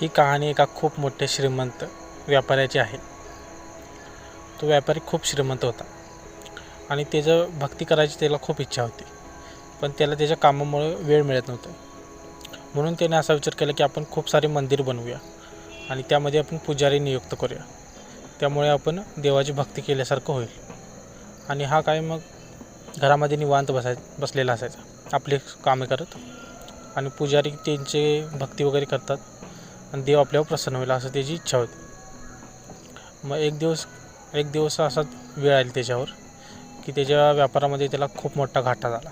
ही कहाणी एका खूप मोठ्या श्रीमंत व्यापाऱ्याची आहे. तो व्यापारी खूप श्रीमंत होता आणि त्याचं भक्ती करायची त्याला खूप इच्छा होती. पण त्याला त्याच्या कामामुळे वेळ मिळत नव्हता. म्हणून त्याने असा विचार केला की आपण खूप सारे मंदिर बनवूया आणि त्यामध्ये आपण पुजारी नियुक्त करूया. त्यामुळे आपण देवाची भक्ती केल्यासारखं होईल. आणि हा काय मग घरामध्ये निवांत बसाय बसलेला असायचा. आपले कामे करत. आणि पुजारी त्यांचे भक्ती वगैरे करतात. आणि देव आपल्यावर प्रसन्न होईल असं त्याची इच्छा होती. मग एक दिवस एक दिवस असा वेळ आली त्याच्यावर की त्याच्या व्यापारामध्ये त्याला खूप मोठा घाटा झाला.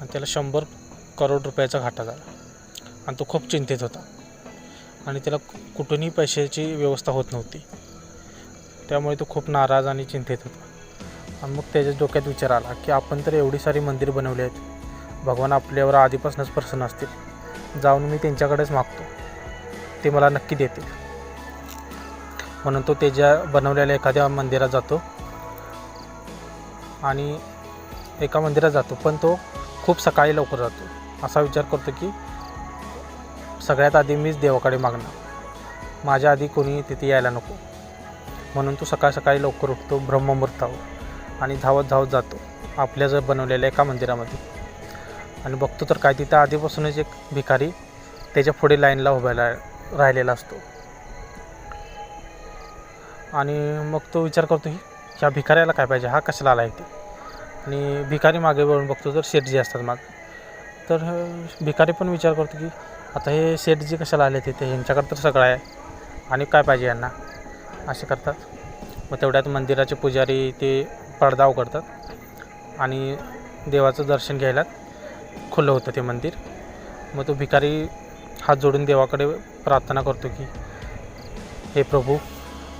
आणि त्याला शंभर करोड रुपयाचा घाटा झाला. आणि तो खूप चिंतेत होता. आणि त्याला कुठूनही पैशाची व्यवस्था होत नव्हती. त्यामुळे तो खूप नाराज आणि चिंतेत होता. आणि मग त्याच्या डोक्यात विचार आला की आपण तर एवढी सारी मंदिर बनवली आहेत. भगवान आपल्यावर आधीपासूनच प्रसन्न असतील. जाऊन मी त्यांच्याकडेच मागतो. ते मला नक्की देतील. म्हणून तो त्याच्या बनवलेल्या एखाद्या मंदिरात जातो. आणि एका मंदिरात जातो. पण तो खूप सकाळी लवकर जातो. असा विचार करतो की सगळ्यात आधी मीच देवाकडे मागणार. माझ्या आधी कोणी तिथे यायला नको. म्हणून तो सकाळ सकाळी लवकर उठतो ब्रह्ममुहूर्तावर आणि धावत धावत जातो. आपल्या जर बनवलेल्या एका मंदिरामध्ये. आणि बघतो तर काय तिथं आधीपासूनच एक भिकारी त्याच्या पुढे लाईनला उभ्याला राहिलेला असतो. आणि मग तो विचार करतो की ह्या भिकाऱ्याला काय पाहिजे? हा कशाला आला इथे? आणि भिकारी मागे वळून बघतो तर शेठजी असतात माग. तर भिकारी पण विचार करतो की आता हे शेठजी कशाला आले तिथे ह्यांच्याकडे तर सगळं आहे. आणि काय पाहिजे यांना? असे करतात. मग तेवढ्यात मंदिराचे पुजारी ते पडदा उघडतात आणि देवाचं दर्शन घ्यायला खुलं होतं ते मंदिर. मग तो भिकारी हात जोडून देवाकडे प्रार्थना करतो की हे प्रभू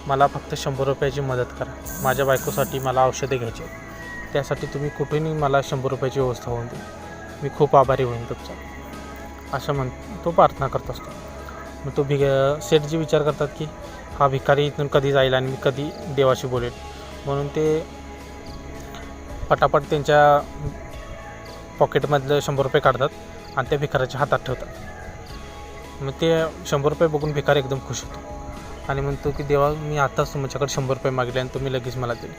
मला फक्त शंभर रुपयाची मदत करा. माझ्या बायकोसाठी मला औषधे घ्यायची. त्यासाठी तुम्ही कुठूनही मला शंभर रुपयाची व्यवस्था होऊन दे मी खूप आभारी होईन तुमचा. असं म्हण तो प्रार्थना करत असतो. मग तो भि सेठजी विचार करतात की हा भिकारी इथून कधी जाईल आणि मी कधी देवाशी बोलेल म्हणून ते पटापट त्यांच्या पॉकेटमधलं शंभर रुपये काढतात आणि त्या भिकाराच्या हातात ठेवतात. मग ते शंभर रुपये बघून भिकार एकदम खुश होतो. आणि म्हणतो की देवा मी आताच तुमच्याकडे शंभर रुपये मागले आणि तुम्ही लगेच मला दिले.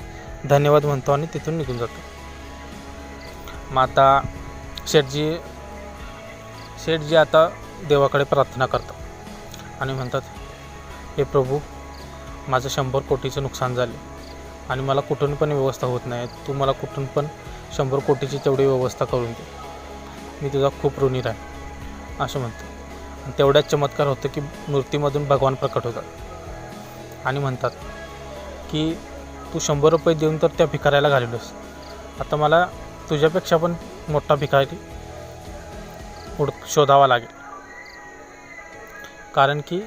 धन्यवाद म्हणतो आणि तिथून निघून जातो. मग आता शेठजी शेठजी आता देवाकडे प्रार्थना करतात. आणि म्हणतात हे प्रभू माझं शंभर कोटीचं नुकसान झाले. आणि मला कुठून पण व्यवस्था होत नाही. तू मला कुठून पण शंभर कोटीची तेवढी व्यवस्था करून दे. मी तुझा खूप ऋणी राहील असं म्हणतो तेवढ्याच चमत्कार होतं की मूर्तीमधून भगवान प्रकट होतात. आणि म्हणतात की तू शंभर रुपये देऊन तर त्या भिकाऱ्याला घालवलंस आता मला तुझ्यापेक्षा पण मोठा भिकारी उड शोधावा लागेल. कारण की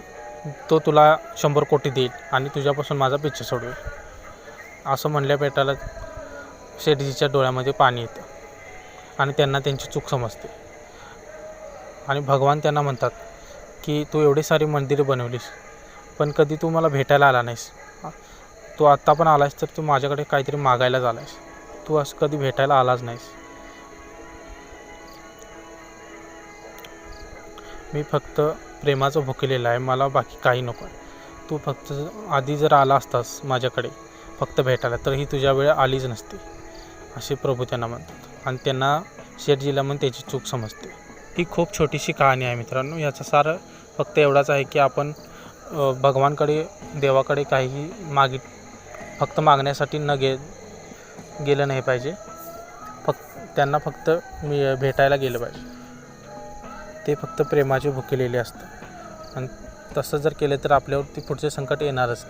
तो तुला शंभर कोटी देईल आणि तुझ्यापासून माझा पिच्छा सोडवेल. असं म्हणल्या पेटाला शेठजीच्या डोळ्यामध्ये पाणी येतं. आणि त्यांना त्यांची चूक समजते. आणि भगवान त्यांना म्हणतात की तू एवढी सारी मंदिरं बनवलीस पण कधी तू मला भेटायला आला नाहीस. तू आत्ता पण आलास तर तू माझ्याकडे काहीतरी मागायलाच आलायस तू असं कधी भेटायला आलाच नाहीस. मी फक्त प्रेमाचं भुकेलेलं आहे मला बाकी काही नको आहे. तू फक्त आधी जर आला असतास माझ्याकडे फक्त भेटायला तर ही तुझ्या वेळ आलीच नसती असे प्रभू त्यांना म्हणतात. आणि त्यांना शेठजीला म्हणून त्याची चूक समजते. ही खूप छोटीशी कहाणी आहे मित्रांनो. याचा सार फक्त एवढाच आहे की आपण भगवानकडे देवाकडे काहीही मागित फक्त मागण्यासाठी न गे गेलं नाही पाहिजे. फक्त त्यांना फक्त मी भेटायला गेलं पाहिजे. ते फक्त प्रेमाचे भुकेलेले असतात. आणि तसं जर केलं तर आपल्यावरती पुढचे संकट येणारच